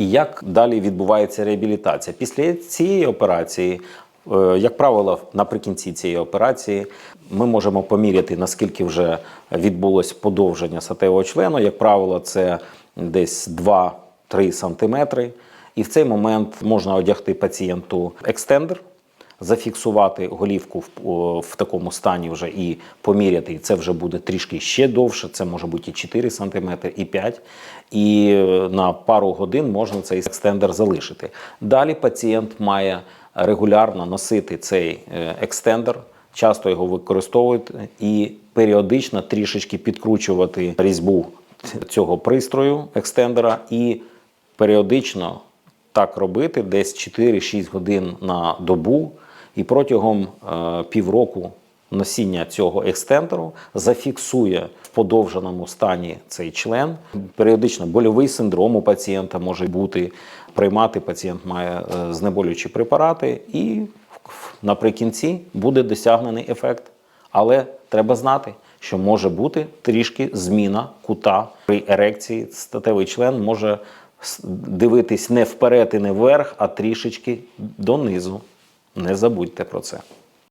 І як далі відбувається реабілітація? Після цієї операції, е, як правило, наприкінці цієї операції ми можемо поміряти, наскільки вже відбулось подовження сатевого члену. Як правило, це десь 2-3 сантиметри. І в цей момент можна одягти пацієнту екстендер, зафіксувати голівку в, в такому стані вже і поміряти. Це вже буде трішки ще довше. Це може бути і 4 см, і 5 І е, на пару годин можна цей екстендер залишити. Далі пацієнт має регулярно носити цей е, екстендер, часто його використовувати і періодично трішечки підкручувати різьбу цього пристрою екстендера і періодично так робити десь 4-6 годин на добу, і протягом е, півроку носіння цього екстендеру зафіксує в подовженому стані цей член. Періодично больовий синдром у пацієнта може бути. Приймати пацієнт має е, знеболюючі препарати, і наприкінці буде досягнений ефект. Але треба знати, що може бути трішки зміна кута при ерекції. Статевий член може дивитись не вперед і не вверх, а трішечки донизу. Не забудьте про це.